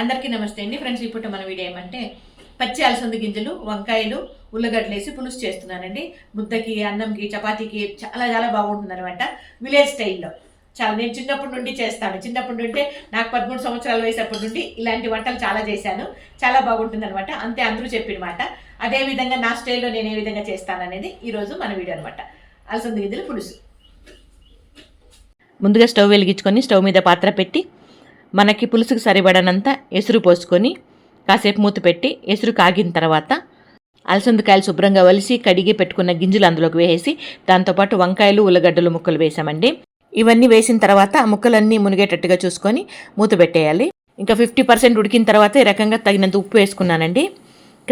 అందరికీ నమస్తే అండి. ఫ్రెండ్స్ ఇప్పుడు మన వీడియో ఏమంటే పచ్చి అలసంద గింజలు వంకాయలు ఉల్లగడ్డలు వేసి పులుసు చేస్తున్నానండి. ముద్దకి అన్నంకి చపాతీకి చాలా చాలా బాగుంటుంది అనమాట విలేజ్ స్టైల్లో చాలా నేను చిన్నప్పటి నుండి చేస్తాను. చిన్నప్పటి నుండి నాకు పదమూడు సంవత్సరాలు వయసప్పటి నుండి ఇలాంటి వంటలు చాలా చేశాను. చాలా బాగుంటుంది అనమాట అంతే అందరూ చెప్పినమాట. అదే విధంగా నా స్టైల్లో నేను ఏ విధంగా చేస్తాను అనేది ఈరోజు మన వీడియో అనమాట అలసంద గింజలు పులుసు. ముందుగా స్టవ్ వెలిగించుకొని స్టవ్ మీద పాత్ర పెట్టి మనకి పులుసుకు సరిపడనంత ఎసురు పోసుకొని కాసేపు మూత పెట్టి ఎసురు కాగిన తర్వాత అలసందకాయలు శుభ్రంగా వలిసి కడిగి పెట్టుకున్న గింజలు అందులోకి వేసి దాంతోపాటు వంకాయలు ఉల్లగడ్డలు ముక్కలు వేసామండి. ఇవన్నీ వేసిన తర్వాత ఆ ముక్కలన్నీ మునిగేటట్టుగా చూసుకొని మూత పెట్టేయాలి. ఇంకా ఫిఫ్టీ పర్సెంట్ ఉడికిన తర్వాత ఈ రకంగా తగినంత ఉప్పు వేసుకున్నానండి.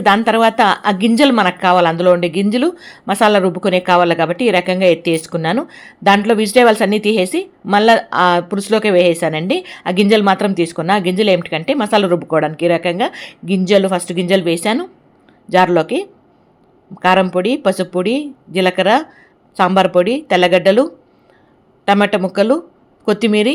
దాని తర్వాత ఆ గింజలు మనకు కావాలి. అందులో ఉండే గింజలు మసాలా రుబ్బుకునే కావాలి కాబట్టి ఈ రకంగా ఎత్తి వేసుకున్నాను దాంట్లో వెజిటేబుల్స్ అన్నీ తీసేసి మళ్ళీ ఆ పులుసులోకి వేసేసానండి. ఆ గింజలు మాత్రం తీసుకున్నా. ఆ గింజలు ఏమిటికంటే మసాలా రుబ్బుకోవడానికి ఈ రకంగా గింజలు ఫస్ట్ గింజలు వేసాను జార్లోకి. కారం పొడి పసుపు పొడి జీలకర్ర సాంబార్ పొడి తెల్లగడ్డలు టమాటా ముక్కలు కొత్తిమీర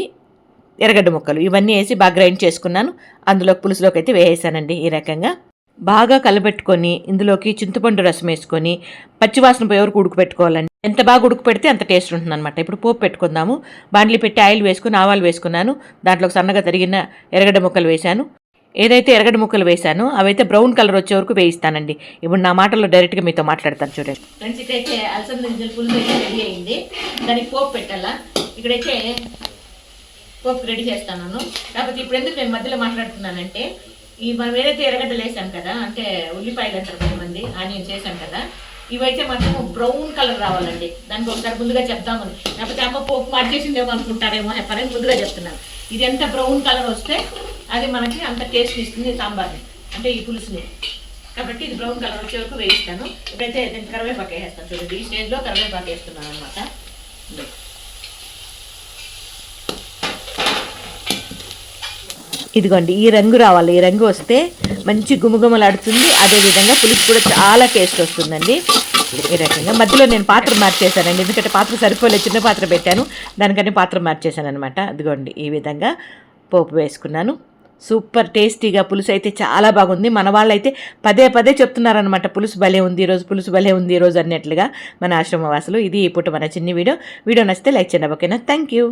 ఎర్రగడ్డ ముక్కలు ఇవన్నీ వేసి బాగా గ్రైండ్ చేసుకున్నాను. అందులో పులుసులోకి అయితే వేసేసానండి ఈ రకంగా. బాగా కలబెట్టుకొని ఇందులోకి చింతపండు రసం వేసుకొని పచ్చివాసన పోయే వరకు ఉడకపెట్టుకోవాలండి. ఎంత బాగా ఉడకపెడితే అంత టేస్ట్ ఉంటుంది అనమాట ఇప్పుడు పోపు పెట్టుకుందాము. బాండ్లీ పెట్టి ఆయిల్ వేసుకుని ఆవాలు వేసుకున్నాను. దాంట్లో సన్నగా తరిగిన ఎరగడ ముక్కలు వేశాను. ఏదైతే ఎరగడ ముక్కలు వేశానో అవైతే బ్రౌన్ కలర్ వచ్చే వరకు వేయిస్తానండి. ఇప్పుడు నా మాటల్లో డైరెక్ట్గా మీతో మాట్లాడతాను చూడండి. ఫ్రెండ్స్ ఇక్కడైతే అలసంద గింజల పులుసు అయితే రెడీ అయింది. దానికి పోపు పెట్టాలా? ఇక్కడైతే పోపు రెడీ చేస్తాను. కాకపోతే ఇప్పుడు ఎందుకు నేను మధ్యలో మాట్లాడుతున్నానంటే ఈ మనం ఏదైతే ఎర్రగడ్డలు వేసాం కదా అంటే ఉల్లిపాయలు అంటారు కొంతమంది ఆనియన్స్ వేసాం కదా ఇవైతే మాత్రం బ్రౌన్ కలర్ రావాలండి. దానికి ఒకసారి ముందుగా చెప్దామని. లేకపోతే అమ్మ పోపు మార్చేసిందేమో అనుకుంటారేమో చెప్పారని ముందుగా చెప్తున్నాను. ఇది ఎంత బ్రౌన్ కలర్ వస్తే అది మనకి అంత టేస్ట్ ఇస్తుంది సాంబార్ని అంటే ఈ పులుసుని. కాబట్టి ఇది బ్రౌన్ కలర్ వచ్చే వరకు వేయిస్తాను. ఇప్పుడైతే నేను కరివేపాకు వేసేస్తాను చూడండి. ఈ స్టేజ్లో కరివేపాకు వేస్తున్నాను అనమాట ఇదిగోండి ఈ రంగు రావాలి. ఈ రంగు వస్తే మంచి గుమగుమలాడుతుంది. అదేవిధంగా పులుసు కూడా చాలా టేస్ట్ వస్తుందండి. ఈ రకంగా. మధ్యలో నేను పాత్ర మార్చేశానండి. ఎందుకంటే పాత్ర సరిపోలే చిన్న పాత్ర పెట్టాను. దానికని పాత్ర మార్చేశాను అనమాట అదిగోండి ఈ విధంగా పోపు వేసుకున్నాను. సూపర్ టేస్టీగా పులుసు అయితే చాలా బాగుంది. మన వాళ్ళైతే పదే పదే చెప్తున్నారనమాట పులుసు భలే ఉంది ఈరోజు పులుసు భలే ఉంది ఈరోజు అన్నట్లుగా మన ఆశ్రమవాసులు. ఇది ఇప్పుడు మన చిన్ని వీడియో. వీడియో నచ్చితే లైక్ చేయండి. ఓకేనా? Thank you.